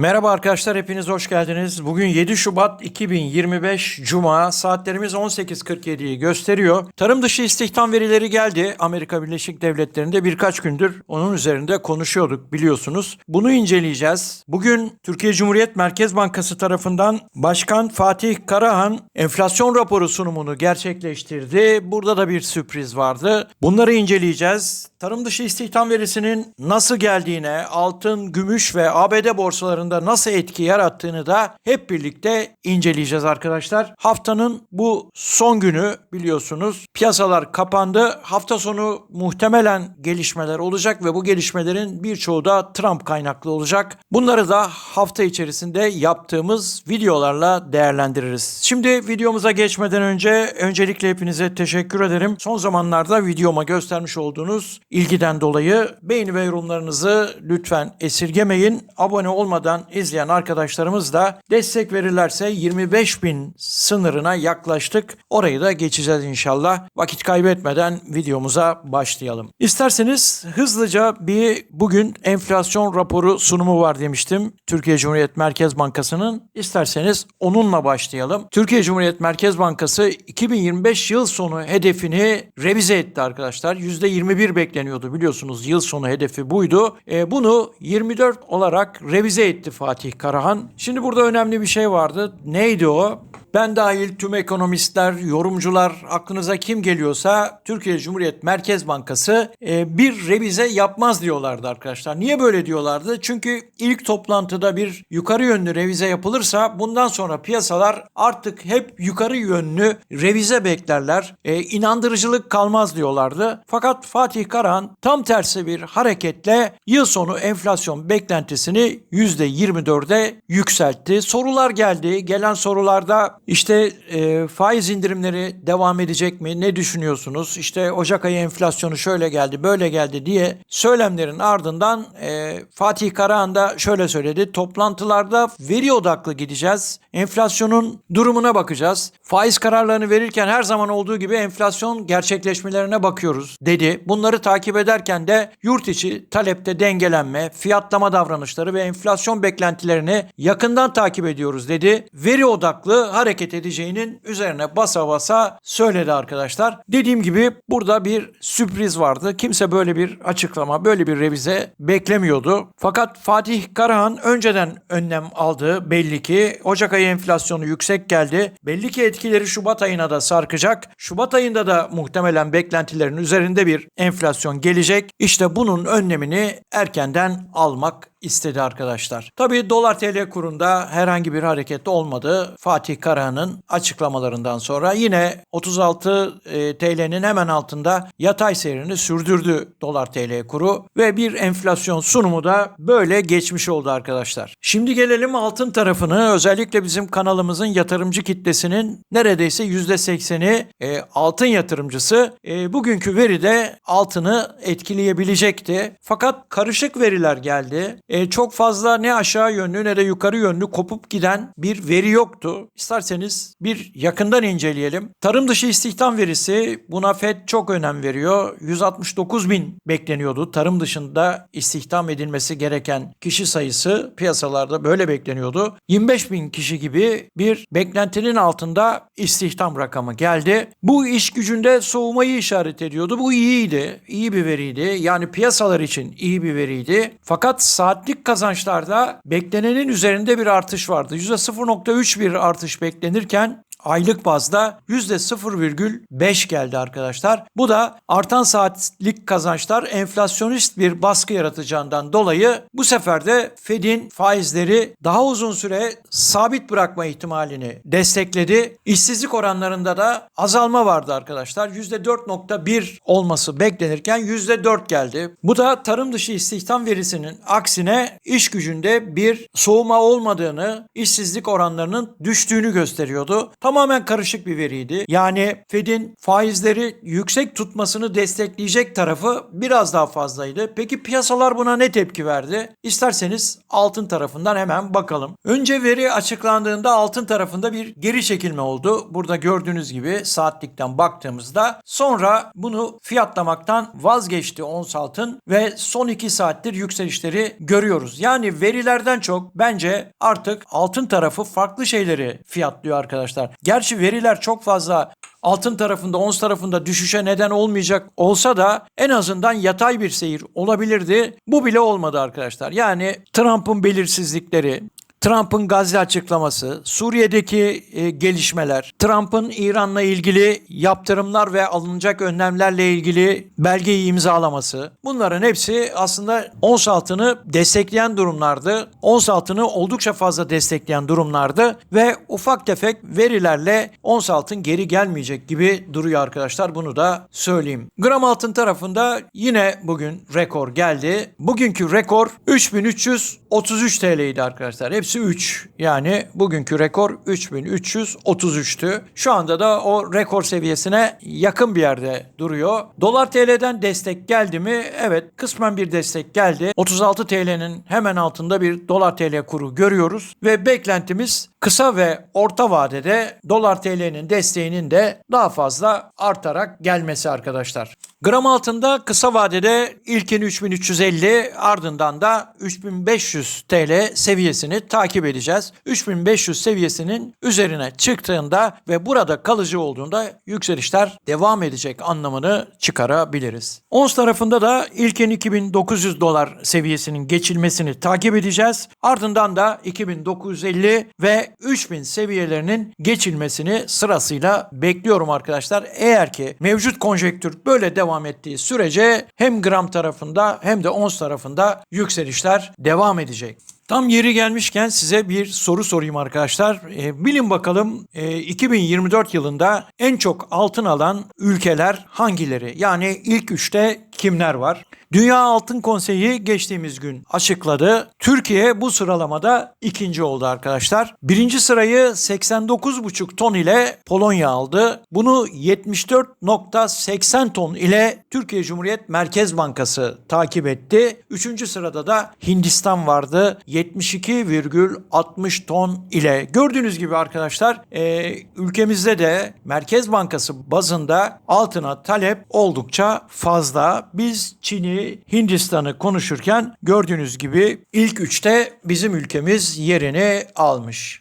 Merhaba arkadaşlar hepiniz hoş geldiniz. Bugün 7 Şubat 2025 Cuma saatlerimiz 18.47'yi gösteriyor. Tarım dışı istihdam verileri geldi. Amerika Birleşik Devletleri'nde birkaç gündür onun üzerinde konuşuyorduk biliyorsunuz. Bunu inceleyeceğiz. Bugün Türkiye Cumhuriyet Merkez Bankası tarafından Başkan Fatih Karahan enflasyon raporu sunumunu gerçekleştirdi. Burada da bir sürpriz vardı. Bunları inceleyeceğiz. Tarım dışı istihdam verisinin nasıl geldiğine, altın, gümüş ve ABD borsalarında nasıl etki yarattığını da hep birlikte inceleyeceğiz arkadaşlar. Haftanın bu son günü biliyorsunuz piyasalar kapandı. Hafta sonu muhtemelen gelişmeler olacak ve bu gelişmelerin birçoğu da Trump kaynaklı olacak. Bunları da hafta içerisinde yaptığımız videolarla değerlendiririz. Şimdi videomuza geçmeden önce öncelikle hepinize teşekkür ederim. Son zamanlarda videoma göstermiş olduğunuz ilgiden dolayı beğeni ve yorumlarınızı lütfen esirgemeyin. Abone olmadan izleyen arkadaşlarımız da destek verirlerse 25 bin sınırına yaklaştık. Orayı da geçeceğiz inşallah. Vakit kaybetmeden videomuza başlayalım. İsterseniz hızlıca bir bugün enflasyon raporu sunumu var demiştim. Türkiye Cumhuriyet Merkez Bankası'nın. İsterseniz onunla başlayalım. Türkiye Cumhuriyet Merkez Bankası 2025 yıl sonu hedefini revize etti arkadaşlar. %21 bekleniyordu biliyorsunuz yıl sonu hedefi buydu. E, bunu 24 olarak revize etti Fatih Karahan. Şimdi burada önemli bir şey vardı. Neydi o? Ben dahil tüm ekonomistler, yorumcular, aklınıza kim geliyorsa Türkiye Cumhuriyet Merkez Bankası e, bir revize yapmaz diyorlardı arkadaşlar. Niye böyle diyorlardı? Çünkü ilk toplantıda bir yukarı yönlü revize yapılırsa bundan sonra piyasalar artık hep yukarı yönlü revize beklerler. E, inandırıcılık kalmaz diyorlardı. Fakat Fatih Karahan tam tersi bir hareketle yıl sonu enflasyon beklentisini %24'e yükseltti. Sorular geldi. Gelen sorularda işte e, faiz indirimleri devam edecek mi? Ne düşünüyorsunuz? İşte Ocak ayı enflasyonu şöyle geldi, böyle geldi diye söylemlerin ardından e, Fatih Karahan da şöyle söyledi. Toplantılarda veri odaklı gideceğiz. Enflasyonun durumuna bakacağız. Faiz kararlarını verirken her zaman olduğu gibi enflasyon gerçekleşmelerine bakıyoruz dedi. Bunları takip ederken de yurt içi talepte dengelenme, fiyatlama davranışları ve enflasyon beklentilerini yakından takip ediyoruz dedi. Veri odaklı hareket edeceğinin üzerine basa basa söyledi arkadaşlar. Dediğim gibi burada bir sürpriz vardı. Kimse böyle bir açıklama, böyle bir revize beklemiyordu. Fakat Fatih Karahan önceden önlem aldı belli ki. Ocak ayı enflasyonu yüksek geldi. Belli ki etkileri Şubat ayına da sarkacak. Şubat ayında da muhtemelen beklentilerin üzerinde bir enflasyon gelecek. İşte bunun önlemini erkenden almak istedi arkadaşlar. Tabii dolar TL kurunda herhangi bir hareket olmadı. Fatih Karahan'ın açıklamalarından sonra yine 36 e, TL'nin hemen altında yatay seyrini sürdürdü dolar TL kuru ve bir enflasyon sunumu da böyle geçmiş oldu arkadaşlar. Şimdi gelelim altın tarafını özellikle bizim kanalımızın yatırımcı kitlesinin neredeyse %80'i e, altın yatırımcısı. E, bugünkü veri de altını etkileyebilecekti. Fakat karışık veriler geldi. E, çok fazla ne aşağı yönlü ne de yukarı yönlü kopup giden bir veri yoktu. İsterseniz bir yakından inceleyelim. Tarım dışı istihdam verisi buna FED çok önem veriyor. 169 bin bekleniyordu. Tarım dışında istihdam edilmesi gereken kişi sayısı piyasalarda böyle bekleniyordu. 25 bin kişi gibi bir beklentinin altında istihdam rakamı geldi. Bu iş gücünde soğumayı işaret ediyordu. Bu iyiydi. İyi bir veriydi. Yani piyasalar için iyi bir veriydi. Fakat saatlik kazançlarda beklenenin üzerinde bir artış vardı. %0.3 bir artış beklenirken aylık bazda %0,5 geldi arkadaşlar. Bu da artan saatlik kazançlar enflasyonist bir baskı yaratacağından dolayı bu sefer de Fed'in faizleri daha uzun süre sabit bırakma ihtimalini destekledi. İşsizlik oranlarında da azalma vardı arkadaşlar. %4.1 olması beklenirken %4 geldi. Bu da tarım dışı istihdam verisinin aksine iş gücünde bir soğuma olmadığını, işsizlik oranlarının düştüğünü gösteriyordu. Tam tamamen karışık bir veriydi. Yani Fed'in faizleri yüksek tutmasını destekleyecek tarafı biraz daha fazlaydı. Peki piyasalar buna ne tepki verdi? İsterseniz altın tarafından hemen bakalım. Önce veri açıklandığında altın tarafında bir geri çekilme oldu. Burada gördüğünüz gibi saatlikten baktığımızda sonra bunu fiyatlamaktan vazgeçti ons altın ve son 2 saattir yükselişleri görüyoruz. Yani verilerden çok bence artık altın tarafı farklı şeyleri fiyatlıyor arkadaşlar. Gerçi veriler çok fazla altın tarafında, ons tarafında düşüşe neden olmayacak olsa da en azından yatay bir seyir olabilirdi. Bu bile olmadı arkadaşlar. Yani Trump'ın belirsizlikleri, Trump'ın Gazze açıklaması, Suriye'deki e, gelişmeler, Trump'ın İran'la ilgili yaptırımlar ve alınacak önlemlerle ilgili belgeyi imzalaması. Bunların hepsi aslında ons altını destekleyen durumlardı. Ons altını oldukça fazla destekleyen durumlardı ve ufak tefek verilerle ons altın geri gelmeyecek gibi duruyor arkadaşlar. Bunu da söyleyeyim. Gram altın tarafında yine bugün rekor geldi. Bugünkü rekor 3333 TL'ydi arkadaşlar. Hepsi 3. Yani bugünkü rekor 3333'tü. Şu anda da o rekor seviyesine yakın bir yerde duruyor. Dolar TL'den destek geldi mi? Evet kısmen bir destek geldi. 36 TL'nin hemen altında bir dolar TL kuru görüyoruz ve beklentimiz kısa ve orta vadede dolar TL'nin desteğinin de daha fazla artarak gelmesi arkadaşlar. Gram altında kısa vadede ilkin 3350 ardından da 3500 TL seviyesini takip edeceğiz. 3500 seviyesinin üzerine çıktığında ve burada kalıcı olduğunda yükselişler devam edecek anlamını çıkarabiliriz. Ons tarafında da ilkin 2900 dolar seviyesinin geçilmesini takip edeceğiz. Ardından da 2950 ve 3000 seviyelerinin geçilmesini sırasıyla bekliyorum arkadaşlar. Eğer ki mevcut konjektür böyle devam ettiği sürece hem gram tarafında hem de ons tarafında yükselişler devam edecek. Tam yeri gelmişken size bir soru sorayım arkadaşlar. E, bilin bakalım e, 2024 yılında en çok altın alan ülkeler hangileri? Yani ilk üçte kimler var? Dünya Altın Konseyi geçtiğimiz gün açıkladı. Türkiye bu sıralamada ikinci oldu arkadaşlar. Birinci sırayı 89,5 ton ile Polonya aldı. Bunu 74,80 ton ile Türkiye Cumhuriyet Merkez Bankası takip etti. Üçüncü sırada da Hindistan vardı. 72,60 ton ile. Gördüğünüz gibi arkadaşlar e, ülkemizde de Merkez Bankası bazında altına talep oldukça fazla. Biz Çin'i, Hindistan'ı konuşurken gördüğünüz gibi ilk üçte bizim ülkemiz yerini almış.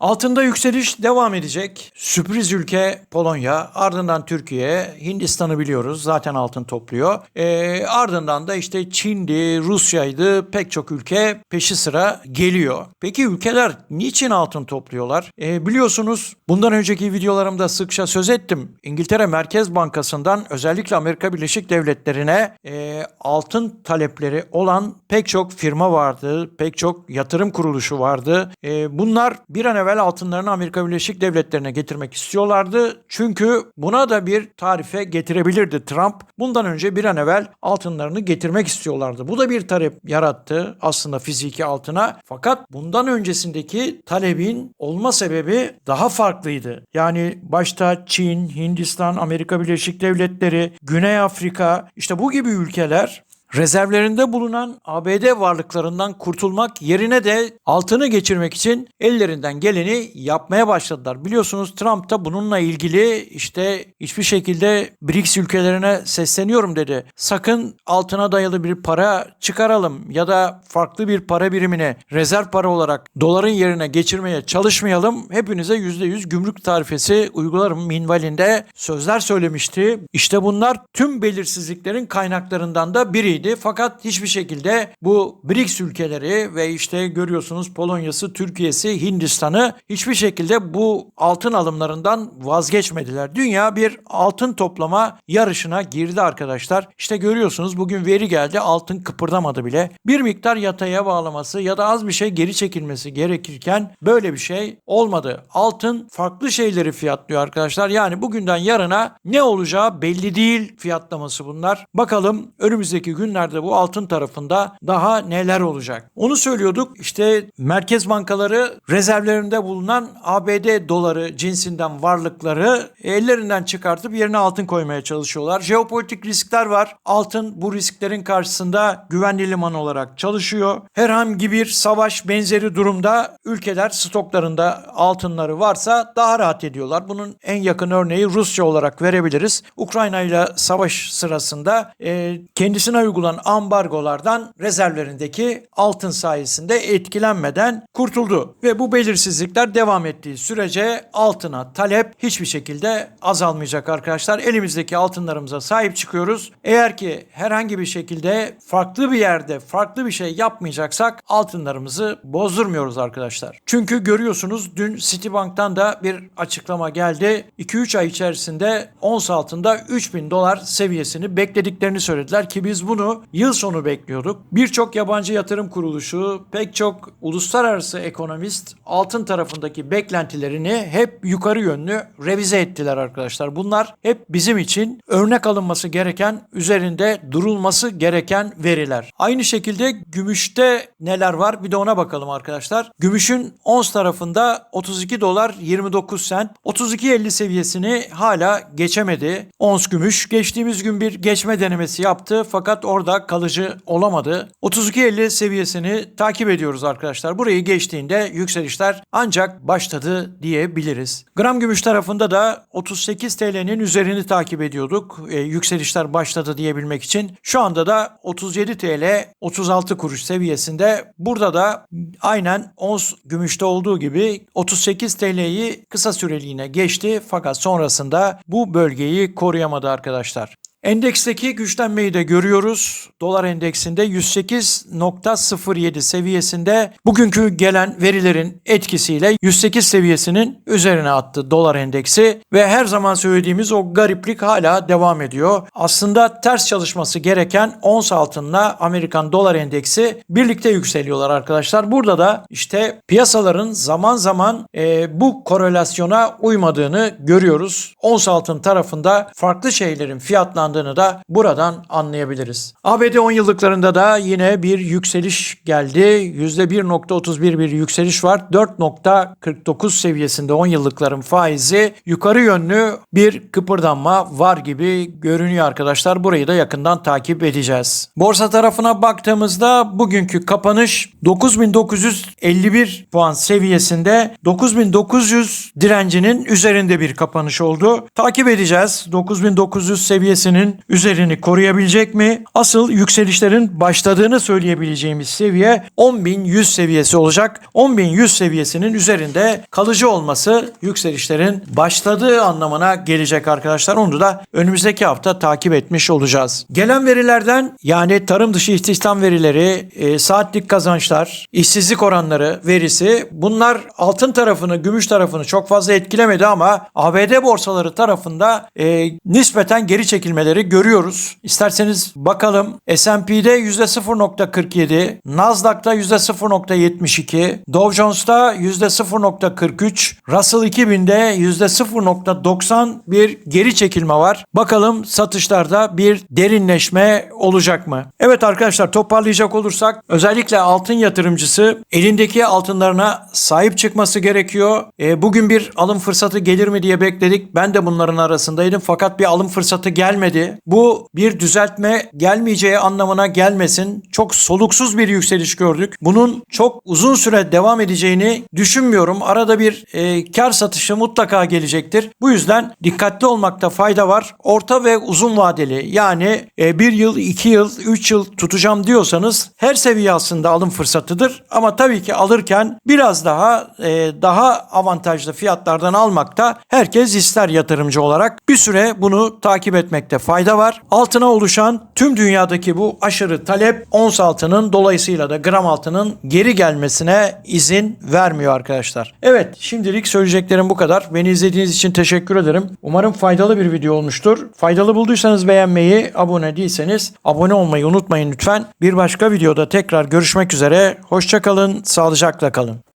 Altında yükseliş devam edecek. Sürpriz ülke Polonya, ardından Türkiye, Hindistan'ı biliyoruz zaten altın topluyor. E, ardından da işte Çin'di, Rusya'ydı pek çok ülke peşi sıra geliyor. Peki ülkeler niçin altın topluyorlar? E, biliyorsunuz bundan önceki videolarımda sıkça söz ettim. İngiltere Merkez Bankası'ndan özellikle Amerika Birleşik Devletleri'ne e, altın talepleri olan pek çok firma vardı, pek çok yatırım kuruluşu vardı. E, bunlar bir an evvel altınlarını Amerika Birleşik Devletleri'ne getirmek istiyorlardı. Çünkü buna da bir tarife getirebilirdi Trump. Bundan önce bir an evvel altınlarını getirmek istiyorlardı. Bu da bir talep yarattı aslında fiziki altına. Fakat bundan öncesindeki talebin olma sebebi daha farklıydı. Yani başta Çin, Hindistan, Amerika Birleşik Devletleri, Güney Afrika işte bu gibi ülkeler rezervlerinde bulunan ABD varlıklarından kurtulmak yerine de altını geçirmek için ellerinden geleni yapmaya başladılar. Biliyorsunuz Trump da bununla ilgili işte hiçbir şekilde BRICS ülkelerine sesleniyorum dedi. Sakın altına dayalı bir para çıkaralım ya da farklı bir para birimine rezerv para olarak doların yerine geçirmeye çalışmayalım. Hepinize %100 gümrük tarifesi uygularım minvalinde sözler söylemişti. İşte bunlar tüm belirsizliklerin kaynaklarından da biri biriydi. Fakat hiçbir şekilde bu BRICS ülkeleri ve işte görüyorsunuz Polonya'sı, Türkiye'si, Hindistan'ı hiçbir şekilde bu altın alımlarından vazgeçmediler. Dünya bir altın toplama yarışına girdi arkadaşlar. İşte görüyorsunuz bugün veri geldi altın kıpırdamadı bile. Bir miktar yataya bağlaması ya da az bir şey geri çekilmesi gerekirken böyle bir şey olmadı. Altın farklı şeyleri fiyatlıyor arkadaşlar. Yani bugünden yarına ne olacağı belli değil fiyatlaması bunlar. Bakalım önümüzdeki gün günlerde bu altın tarafında daha neler olacak? Onu söylüyorduk. İşte merkez bankaları rezervlerinde bulunan ABD doları cinsinden varlıkları ellerinden çıkartıp yerine altın koymaya çalışıyorlar. Jeopolitik riskler var. Altın bu risklerin karşısında güvenli liman olarak çalışıyor. Herhangi bir savaş benzeri durumda ülkeler stoklarında altınları varsa daha rahat ediyorlar. Bunun en yakın örneği Rusya olarak verebiliriz. Ukrayna ile savaş sırasında e, kendisine uygulanan ambargolardan rezervlerindeki altın sayesinde etkilenmeden kurtuldu. Ve bu belirsizlikler devam ettiği sürece altına talep hiçbir şekilde azalmayacak arkadaşlar. Elimizdeki altınlarımıza sahip çıkıyoruz. Eğer ki herhangi bir şekilde farklı bir yerde farklı bir şey yapmayacaksak altınlarımızı bozdurmuyoruz arkadaşlar. Çünkü görüyorsunuz dün Citibank'tan da bir açıklama geldi. 2-3 ay içerisinde ons altında 3000 dolar seviyesini beklediklerini söylediler ki biz bunu yıl sonu bekliyorduk. Birçok yabancı yatırım kuruluşu, pek çok uluslararası ekonomist altın tarafındaki beklentilerini hep yukarı yönlü revize ettiler arkadaşlar. Bunlar hep bizim için örnek alınması gereken, üzerinde durulması gereken veriler. Aynı şekilde gümüşte neler var bir de ona bakalım arkadaşlar. Gümüşün ons tarafında 32 dolar 29 sent 32.50 seviyesini hala geçemedi. Ons gümüş geçtiğimiz gün bir geçme denemesi yaptı fakat orada kalıcı olamadı. 32.50 seviyesini takip ediyoruz arkadaşlar. Burayı geçtiğinde yükselişler ancak başladı diyebiliriz. Gram gümüş tarafında da 38 TL'nin üzerini takip ediyorduk. E, yükselişler başladı diyebilmek için. Şu anda da 37 TL 36 kuruş seviyesinde. Burada da aynen ons gümüşte olduğu gibi 38 TL'yi kısa süreliğine geçti fakat sonrasında bu bölgeyi koruyamadı arkadaşlar. Endeksteki güçlenmeyi de görüyoruz. Dolar endeksinde 108.07 seviyesinde bugünkü gelen verilerin etkisiyle 108 seviyesinin üzerine attı dolar endeksi ve her zaman söylediğimiz o gariplik hala devam ediyor. Aslında ters çalışması gereken ons altınla Amerikan dolar endeksi birlikte yükseliyorlar arkadaşlar. Burada da işte piyasaların zaman zaman e, bu korelasyona uymadığını görüyoruz. Ons altın tarafında farklı şeylerin fiyatlandığını da buradan anlayabiliriz. ABD 10 yıllıklarında da yine bir yükseliş geldi. %1.31 bir yükseliş var. 4.49 seviyesinde 10 yıllıkların faizi yukarı yönlü bir kıpırdanma var gibi görünüyor arkadaşlar. Burayı da yakından takip edeceğiz. Borsa tarafına baktığımızda bugünkü kapanış 9951 puan seviyesinde 9900 direncinin üzerinde bir kapanış oldu. Takip edeceğiz. 9900 seviyesinin üzerini koruyabilecek mi? Asıl yükselişlerin başladığını söyleyebileceğimiz seviye 10.100 seviyesi olacak. 10.100 seviyesinin üzerinde kalıcı olması yükselişlerin başladığı anlamına gelecek arkadaşlar. Onu da önümüzdeki hafta takip etmiş olacağız. Gelen verilerden yani tarım dışı istihdam verileri, e, saatlik kazançlar, işsizlik oranları verisi bunlar altın tarafını, gümüş tarafını çok fazla etkilemedi ama ABD borsaları tarafında e, nispeten geri çekilmeleri görüyoruz. İsterseniz bakalım S&P'de %0.47, Nasdaq'ta %0.72, Dow Jones'ta %0.43, Russell 2000'de %0.90 bir geri çekilme var. Bakalım satışlarda bir derinleşme olacak mı? Evet arkadaşlar toparlayacak olursak özellikle altın yatırımcısı elindeki altınlarına sahip çıkması gerekiyor. E, bugün bir alım fırsatı gelir mi diye bekledik. Ben de bunların arasındaydım fakat bir alım fırsatı gelmedi. Bu bir düzeltme gelmeyeceği anlamına gelmesin. Çok soluksuz bir yükseliş gördük. Bunun çok uzun süre devam edeceğini düşünmüyorum. Arada bir e, kar satışı mutlaka gelecektir. Bu yüzden dikkatli olmakta fayda var. Orta ve uzun vadeli yani e, bir yıl, iki yıl, üç yıl tutacağım diyorsanız her seviye aslında alım fırsatıdır. Ama tabii ki alırken biraz daha e, daha avantajlı fiyatlardan almakta herkes ister yatırımcı olarak. Bir süre bunu takip etmekte fayda var. Altına oluşan tüm dünyadaki bu aşırı talep ons altının dolayısıyla da gram altının geri gelmesine izin vermiyor arkadaşlar. Evet şimdilik söyleyeceklerim bu kadar. Beni izlediğiniz için teşekkür ederim. Umarım faydalı bir video olmuştur. Faydalı bulduysanız beğenmeyi, abone değilseniz abone olmayı unutmayın lütfen. Bir başka videoda tekrar görüşmek üzere. Hoşçakalın, sağlıcakla kalın.